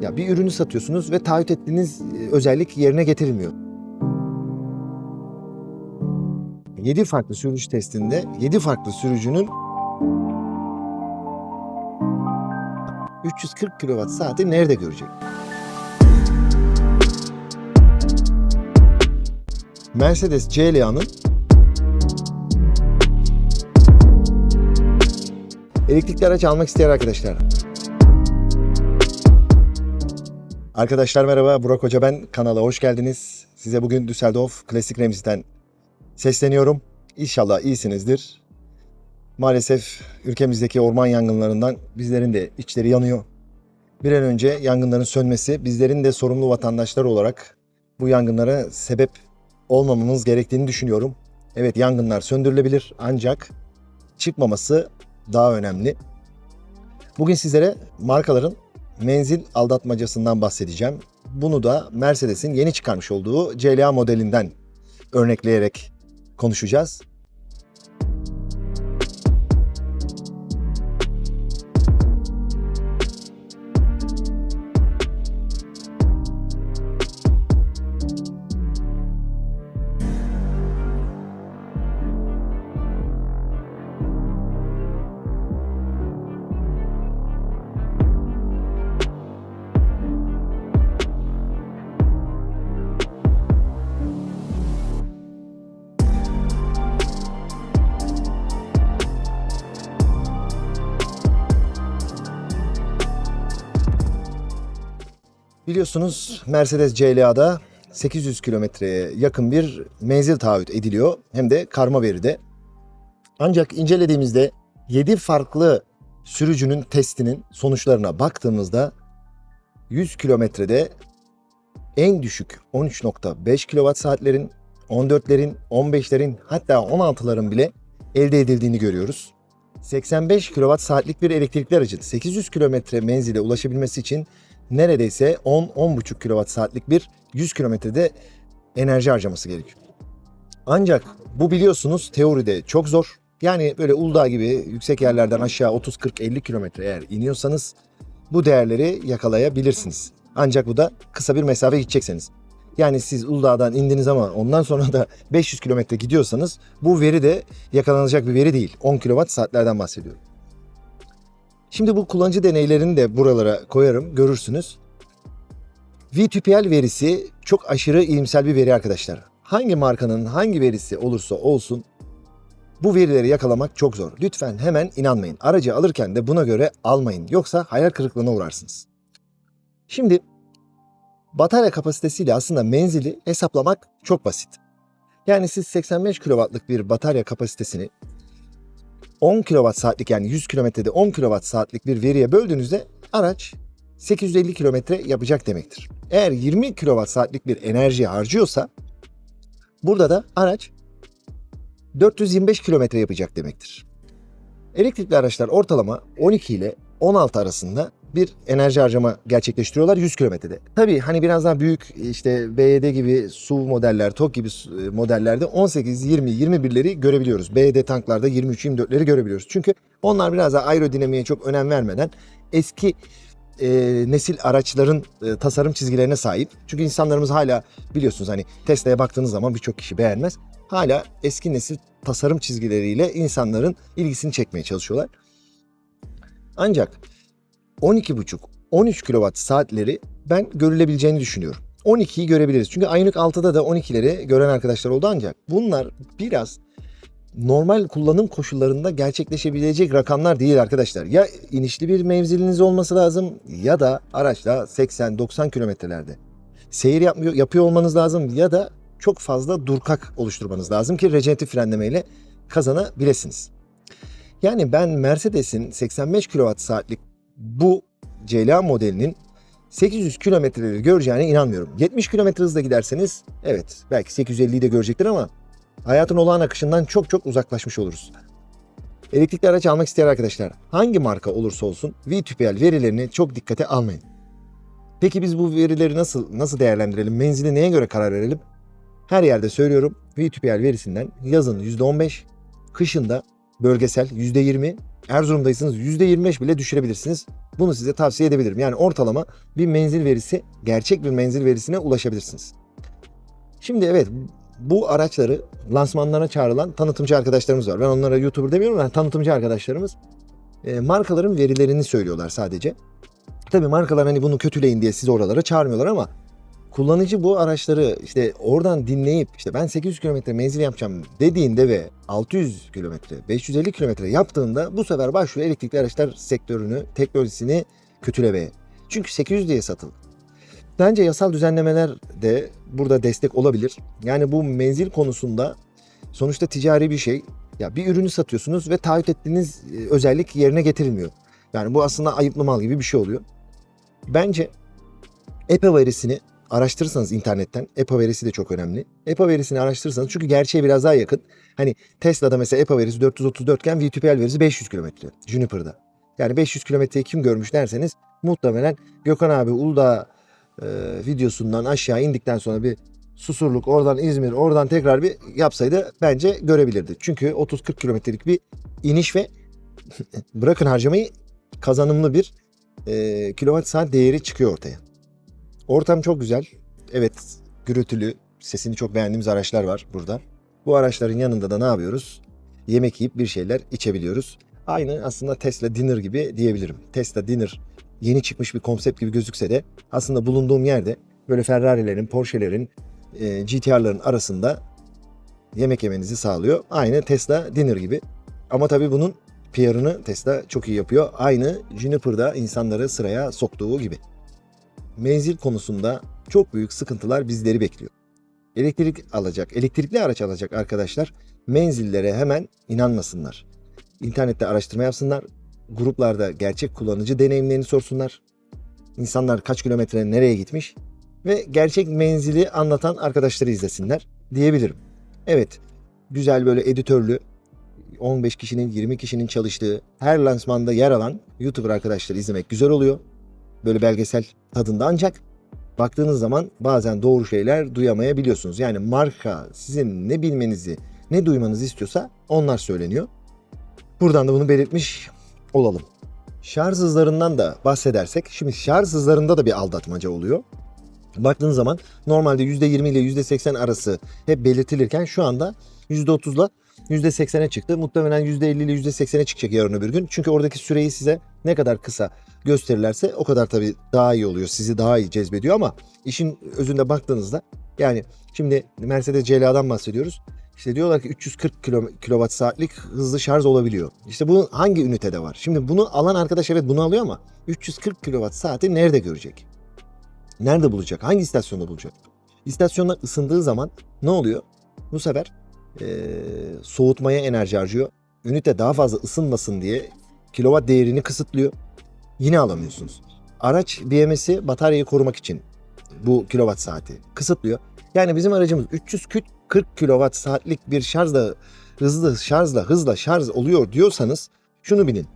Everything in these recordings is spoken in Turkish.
Ya bir ürünü satıyorsunuz ve taahhüt ettiğiniz e, özellik yerine getirilmiyor. 7 farklı sürücü testinde 7 farklı sürücünün 340 kWh saati nerede görecek? Mercedes CLA'nın elektrikli araç almak isteyen arkadaşlar. Arkadaşlar merhaba, Burak Hoca ben. Kanala hoş geldiniz. Size bugün Düsseldorf Klasik Remzi'den sesleniyorum. İnşallah iyisinizdir. Maalesef ülkemizdeki orman yangınlarından bizlerin de içleri yanıyor. Bir an önce yangınların sönmesi, bizlerin de sorumlu vatandaşlar olarak bu yangınlara sebep olmamamız gerektiğini düşünüyorum. Evet yangınlar söndürülebilir ancak çıkmaması daha önemli. Bugün sizlere markaların menzil aldatmacasından bahsedeceğim. Bunu da Mercedes'in yeni çıkarmış olduğu CLA modelinden örnekleyerek konuşacağız. Biliyorsunuz Mercedes CLA'da 800 kilometreye yakın bir menzil taahhüt ediliyor. Hem de karma veride. Ancak incelediğimizde 7 farklı sürücünün testinin sonuçlarına baktığımızda 100 kilometrede en düşük 13.5 kWh saatlerin, 14'lerin, 15'lerin hatta 16'ların bile elde edildiğini görüyoruz. 85 kWh saatlik bir elektrikli aracın 800 kilometre menzile ulaşabilmesi için neredeyse 10-10,5 kWh saatlik bir 100 kilometrede enerji harcaması gerekiyor. Ancak bu biliyorsunuz teoride çok zor. Yani böyle Uludağ gibi yüksek yerlerden aşağı 30-40-50 kilometre eğer iniyorsanız bu değerleri yakalayabilirsiniz. Ancak bu da kısa bir mesafe gidecekseniz. Yani siz Uludağ'dan indiniz ama ondan sonra da 500 kilometre gidiyorsanız bu veri de yakalanacak bir veri değil. 10 kWh saatlerden bahsediyorum. Şimdi bu kullanıcı deneylerini de buralara koyarım görürsünüz. VTPL verisi çok aşırı iyimsel bir veri arkadaşlar. Hangi markanın hangi verisi olursa olsun bu verileri yakalamak çok zor. Lütfen hemen inanmayın. Aracı alırken de buna göre almayın. Yoksa hayal kırıklığına uğrarsınız. Şimdi batarya kapasitesiyle aslında menzili hesaplamak çok basit. Yani siz 85 kW'lık bir batarya kapasitesini 10 kWh saatlik yani 100 kilometrede 10 kWh saatlik bir veriye böldüğünüzde araç 850 kilometre yapacak demektir. Eğer 20 kWh saatlik bir enerji harcıyorsa burada da araç 425 kilometre yapacak demektir. Elektrikli araçlar ortalama 12 ile 16 arasında bir enerji harcama gerçekleştiriyorlar 100 kilometrede. Tabii hani biraz daha büyük işte BYD gibi SUV modeller, TOG gibi e, modellerde 18, 20, 21'leri görebiliyoruz. BYD tanklarda 23, 24'leri görebiliyoruz. Çünkü onlar biraz daha aerodinamiğe çok önem vermeden eski e, nesil araçların e, tasarım çizgilerine sahip. Çünkü insanlarımız hala biliyorsunuz hani Tesla'ya baktığınız zaman birçok kişi beğenmez. Hala eski nesil tasarım çizgileriyle insanların ilgisini çekmeye çalışıyorlar. Ancak 12,5-13 kWh saatleri ben görülebileceğini düşünüyorum. 12'yi görebiliriz. Çünkü Ioniq 6'da da 12'leri gören arkadaşlar oldu ancak bunlar biraz normal kullanım koşullarında gerçekleşebilecek rakamlar değil arkadaşlar. Ya inişli bir mevziliniz olması lazım ya da araçla 80-90 kilometrelerde seyir yapmıyor, yapıyor olmanız lazım ya da çok fazla durkak oluşturmanız lazım ki rejeneratif frenlemeyle kazanabilirsiniz. Yani ben Mercedes'in 85 kWh saatlik bu CLA modelinin 800 kilometreleri göreceğine inanmıyorum. 70 kilometre hızla giderseniz evet belki 850'yi de görecektir ama hayatın olağan akışından çok çok uzaklaşmış oluruz. Elektrikli araç almak isteyen arkadaşlar hangi marka olursa olsun VTPL verilerini çok dikkate almayın. Peki biz bu verileri nasıl nasıl değerlendirelim? Menzili neye göre karar verelim? Her yerde söylüyorum VTPL verisinden yazın %15, kışın da bölgesel %20, Erzurum'daysanız %25 bile düşürebilirsiniz. Bunu size tavsiye edebilirim. Yani ortalama bir menzil verisi, gerçek bir menzil verisine ulaşabilirsiniz. Şimdi evet bu araçları lansmanlara çağrılan tanıtımcı arkadaşlarımız var. Ben onlara YouTuber demiyorum ama tanıtımcı arkadaşlarımız e, markaların verilerini söylüyorlar sadece. Tabii markalar hani bunu kötüleyin diye sizi oralara çağırmıyorlar ama kullanıcı bu araçları işte oradan dinleyip işte ben 800 kilometre menzil yapacağım dediğinde ve 600 kilometre, 550 kilometre yaptığında bu sefer başlıyor elektrikli araçlar sektörünü, teknolojisini kötülemeye. Çünkü 800 diye satıldı. Bence yasal düzenlemeler de burada destek olabilir. Yani bu menzil konusunda sonuçta ticari bir şey. Ya bir ürünü satıyorsunuz ve taahhüt ettiğiniz e, özellik yerine getirilmiyor. Yani bu aslında ayıplı mal gibi bir şey oluyor. Bence EPA verisini araştırırsanız internetten, EPA verisi de çok önemli. EPA verisini araştırırsanız çünkü gerçeğe biraz daha yakın. Hani Tesla'da mesela EPA verisi 434 iken VTPL verisi 500 kilometre Juniper'da. Yani 500 kilometreyi kim görmüş derseniz muhtemelen Gökhan abi Uludağ e, videosundan aşağı indikten sonra bir Susurluk, oradan İzmir, oradan tekrar bir yapsaydı bence görebilirdi. Çünkü 30-40 kilometrelik bir iniş ve bırakın harcamayı kazanımlı bir e, kilowatt saat değeri çıkıyor ortaya. Ortam çok güzel. Evet gürültülü, sesini çok beğendiğimiz araçlar var burada. Bu araçların yanında da ne yapıyoruz? Yemek yiyip bir şeyler içebiliyoruz. Aynı aslında Tesla Dinner gibi diyebilirim. Tesla Dinner yeni çıkmış bir konsept gibi gözükse de aslında bulunduğum yerde böyle Ferrari'lerin, Porsche'lerin, e, GTR'ların arasında yemek yemenizi sağlıyor. Aynı Tesla Dinner gibi. Ama tabii bunun PR'ını Tesla çok iyi yapıyor. Aynı Juniper'da insanları sıraya soktuğu gibi. Menzil konusunda çok büyük sıkıntılar bizleri bekliyor. Elektrik alacak, elektrikli araç alacak arkadaşlar menzillere hemen inanmasınlar. İnternette araştırma yapsınlar, gruplarda gerçek kullanıcı deneyimlerini sorsunlar. İnsanlar kaç kilometre nereye gitmiş ve gerçek menzili anlatan arkadaşları izlesinler diyebilirim. Evet, güzel böyle editörlü 15 kişinin 20 kişinin çalıştığı her lansmanda yer alan YouTuber arkadaşları izlemek güzel oluyor. Böyle belgesel tadında ancak baktığınız zaman bazen doğru şeyler duyamayabiliyorsunuz. Yani marka sizin ne bilmenizi ne duymanızı istiyorsa onlar söyleniyor. Buradan da bunu belirtmiş olalım. Şarj hızlarından da bahsedersek, şimdi şarj hızlarında da bir aldatmaca oluyor. Baktığınız zaman normalde %20 ile %80 arası hep belirtilirken şu anda %30 ile %80'e çıktı. Muhtemelen %50 ile %80'e çıkacak yarın öbür gün. Çünkü oradaki süreyi size ne kadar kısa gösterirlerse o kadar tabii daha iyi oluyor. Sizi daha iyi cezbediyor ama işin özünde baktığınızda yani şimdi Mercedes CLA'dan bahsediyoruz. İşte diyorlar ki 340 kilo, kilowatt saatlik hızlı şarj olabiliyor. İşte bu hangi ünitede var? Şimdi bunu alan arkadaş evet bunu alıyor ama 340 kilowatt saati nerede görecek? Nerede bulacak? Hangi istasyonda bulacak? İstasyonda ısındığı zaman ne oluyor? Bu sefer eee, soğutmaya enerji harcıyor. Ünite daha fazla ısınmasın diye kilowatt değerini kısıtlıyor. Yine alamıyorsunuz. Araç BMS'i bataryayı korumak için bu kilowatt saati kısıtlıyor. Yani bizim aracımız 340 kilowatt saatlik bir şarjla hızlı şarjla hızla şarj oluyor diyorsanız şunu bilin.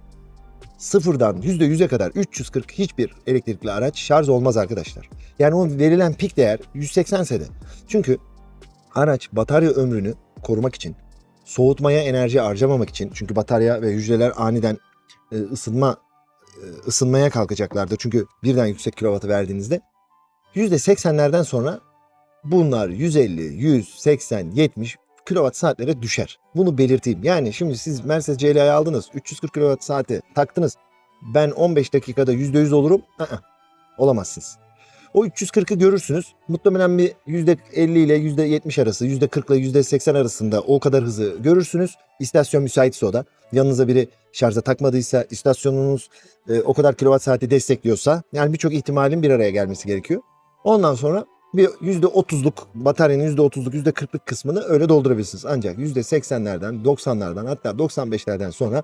Sıfırdan %100'e kadar 340 hiçbir elektrikli araç şarj olmaz arkadaşlar. Yani o verilen pik değer 180 sede. Çünkü araç batarya ömrünü korumak için, soğutmaya enerji harcamamak için çünkü batarya ve hücreler aniden e, ısınma e, ısınmaya kalkacaklardır. Çünkü birden yüksek kilovatı verdiğinizde %80'lerden sonra bunlar 150, 100, 80, 70 kilowatt saatlere düşer. Bunu belirteyim. Yani şimdi siz Mercedes CLA'yı aldınız. 340 kilowatt saati taktınız. Ben 15 dakikada %100 olurum. Aa, olamazsınız. O 340'ı görürsünüz. Muhtemelen bir %50 ile %70 arası, %40 ile %80 arasında o kadar hızı görürsünüz. İstasyon müsaitse o da. Yanınıza biri şarja takmadıysa, istasyonunuz e, o kadar kilowatt saati destekliyorsa yani birçok ihtimalin bir araya gelmesi gerekiyor. Ondan sonra bir %30'luk bataryanın %30'luk %40'lık kısmını öyle doldurabilirsiniz. Ancak %80'lerden 90'lardan hatta 95'lerden sonra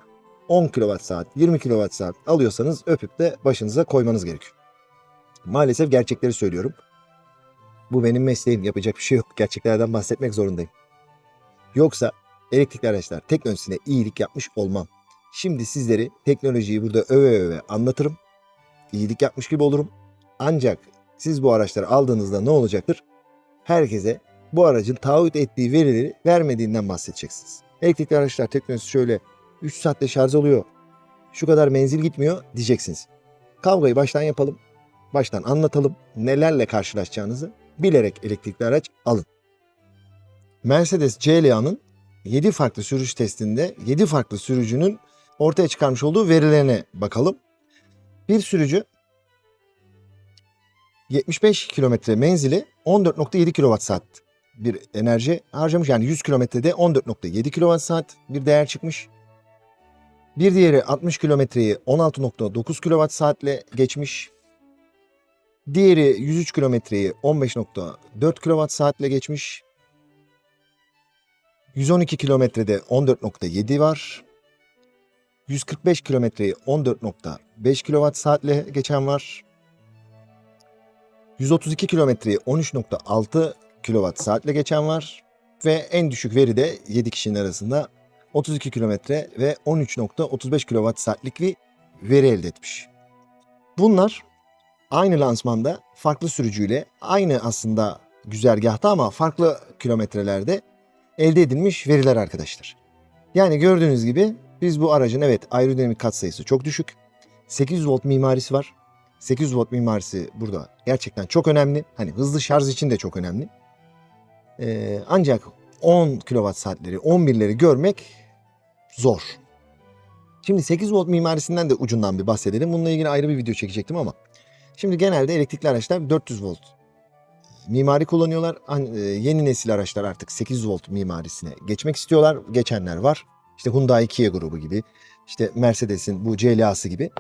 10 kWh saat 20 kWh alıyorsanız öpüp de başınıza koymanız gerekiyor. Maalesef gerçekleri söylüyorum. Bu benim mesleğim yapacak bir şey yok. Gerçeklerden bahsetmek zorundayım. Yoksa elektrikli araçlar teknolojisine iyilik yapmış olmam. Şimdi sizleri teknolojiyi burada öve öve anlatırım. İyilik yapmış gibi olurum. Ancak siz bu araçları aldığınızda ne olacaktır? Herkese bu aracın taahhüt ettiği verileri vermediğinden bahsedeceksiniz. Elektrikli araçlar teknolojisi şöyle 3 saatte şarj oluyor. Şu kadar menzil gitmiyor diyeceksiniz. Kavgayı baştan yapalım. Baştan anlatalım. Nelerle karşılaşacağınızı bilerek elektrikli araç alın. Mercedes CLA'nın 7 farklı sürüş testinde 7 farklı sürücünün ortaya çıkarmış olduğu verilerine bakalım. Bir sürücü 75 kilometre menzili 14.7 kWh bir enerji harcamış. Yani 100 kilometrede 14.7 kWh bir değer çıkmış. Bir diğeri 60 kilometreyi 16.9 kWh ile geçmiş. Diğeri 103 kilometreyi 15.4 kWh ile geçmiş. 112 kilometrede 14.7 var. 145 kilometreyi 14.5 kWh ile geçen var. 132 kilometreyi 13.6 kWh ile geçen var. Ve en düşük veri de 7 kişinin arasında 32 kilometre ve 13.35 kWh'lik bir veri elde etmiş. Bunlar aynı lansmanda farklı sürücüyle aynı aslında güzergahta ama farklı kilometrelerde elde edilmiş veriler arkadaşlar. Yani gördüğünüz gibi biz bu aracın evet aerodinamik katsayısı çok düşük. 800 volt mimarisi var. 800 volt mimarisi burada gerçekten çok önemli. Hani hızlı şarj için de çok önemli. Ee, ancak 10 kWh saatleri, 11'leri görmek zor. Şimdi 8 volt mimarisinden de ucundan bir bahsedelim. Bununla ilgili ayrı bir video çekecektim ama. Şimdi genelde elektrikli araçlar 400 volt mimari kullanıyorlar. An- e, Yeni nesil araçlar artık 800 volt mimarisine geçmek istiyorlar. Geçenler var. İşte Hyundai Kia grubu gibi. işte Mercedes'in bu CLA'sı gibi.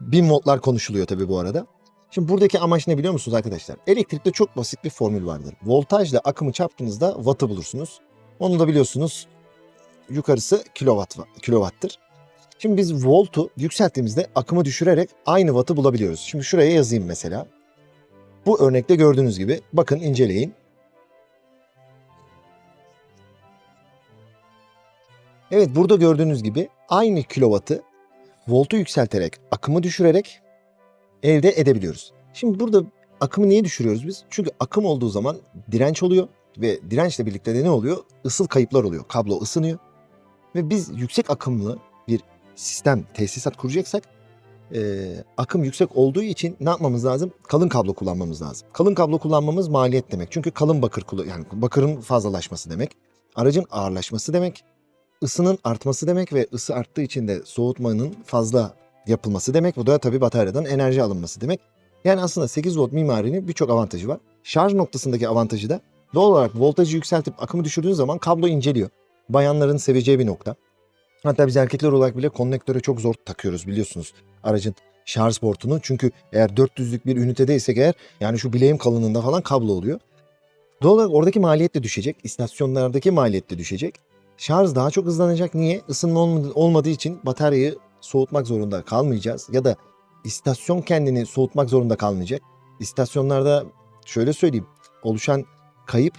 1000 voltlar konuşuluyor tabii bu arada. Şimdi buradaki amaç ne biliyor musunuz arkadaşlar? Elektrikte çok basit bir formül vardır. Voltajla akımı çarptığınızda wattı bulursunuz. Onu da biliyorsunuz yukarısı kilowatt, kilowattır. Şimdi biz voltu yükselttiğimizde akımı düşürerek aynı wattı bulabiliyoruz. Şimdi şuraya yazayım mesela. Bu örnekte gördüğünüz gibi bakın inceleyin. Evet burada gördüğünüz gibi aynı kilovatı voltu yükselterek, akımı düşürerek elde edebiliyoruz. Şimdi burada akımı niye düşürüyoruz biz? Çünkü akım olduğu zaman direnç oluyor ve dirençle birlikte de ne oluyor? Isıl kayıplar oluyor. Kablo ısınıyor. Ve biz yüksek akımlı sistem, tesisat kuracaksak e, akım yüksek olduğu için ne yapmamız lazım? Kalın kablo kullanmamız lazım. Kalın kablo kullanmamız maliyet demek. Çünkü kalın bakır yani bakırın fazlalaşması demek. Aracın ağırlaşması demek. ısının artması demek ve ısı arttığı için de soğutmanın fazla yapılması demek. Bu da tabii bataryadan enerji alınması demek. Yani aslında 8 volt mimarinin birçok avantajı var. Şarj noktasındaki avantajı da doğal olarak voltajı yükseltip akımı düşürdüğün zaman kablo inceliyor. Bayanların seveceği bir nokta. Hatta biz erkekler olarak bile konnektöre çok zor takıyoruz biliyorsunuz aracın şarj portunu. Çünkü eğer 400'lük bir ünitedeysek eğer yani şu bileğim kalınlığında falan kablo oluyor. Doğal olarak oradaki maliyet de düşecek. İstasyonlardaki maliyet de düşecek. Şarj daha çok hızlanacak. Niye? Isınma olmadı- olmadığı için bataryayı soğutmak zorunda kalmayacağız. Ya da istasyon kendini soğutmak zorunda kalmayacak. İstasyonlarda şöyle söyleyeyim. Oluşan kayıp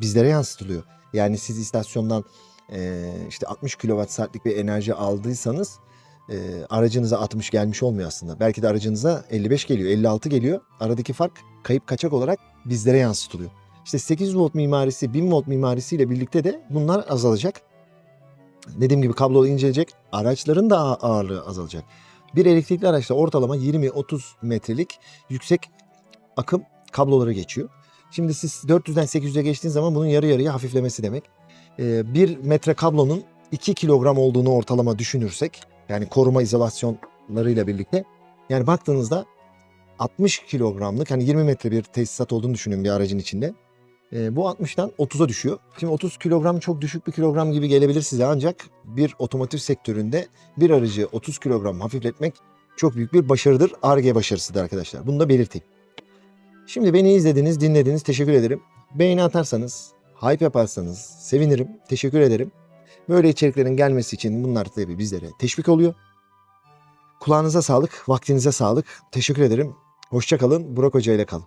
bizlere yansıtılıyor. Yani siz istasyondan eee, işte 60 kWh saatlik bir enerji aldıysanız e, aracınıza 60 gelmiş olmuyor aslında. Belki de aracınıza 55 geliyor, 56 geliyor. Aradaki fark kayıp kaçak olarak bizlere yansıtılıyor. İşte 800 volt mimarisi, 1000 volt mimarisiyle birlikte de bunlar azalacak. Dediğim gibi kablo incelecek, araçların da ağ- ağırlığı azalacak. Bir elektrikli araçta ortalama 20-30 metrelik yüksek akım kabloları geçiyor. Şimdi siz 400'den 800'e geçtiğiniz zaman bunun yarı yarıya hafiflemesi demek. Ee, bir metre kablonun 2 kilogram olduğunu ortalama düşünürsek yani koruma izolasyonlarıyla birlikte. Yani baktığınızda 60 kilogramlık hani 20 metre bir tesisat olduğunu düşünün bir aracın içinde. Ee, bu 60'tan 30'a düşüyor. Şimdi 30 kilogram çok düşük bir kilogram gibi gelebilir size ancak bir otomotiv sektöründe bir aracı 30 kilogram hafifletmek çok büyük bir başarıdır. ARGE başarısıdır arkadaşlar. Bunu da belirteyim. Şimdi beni izlediniz, dinlediniz. Teşekkür ederim. Beğeni atarsanız, hype yaparsanız sevinirim. Teşekkür ederim. Böyle içeriklerin gelmesi için bunlar tabii bizlere teşvik oluyor. Kulağınıza sağlık, vaktinize sağlık. Teşekkür ederim. Hoşça kalın. Burak Hoca ile kalın.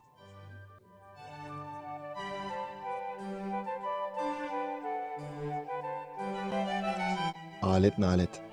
Alet nalet.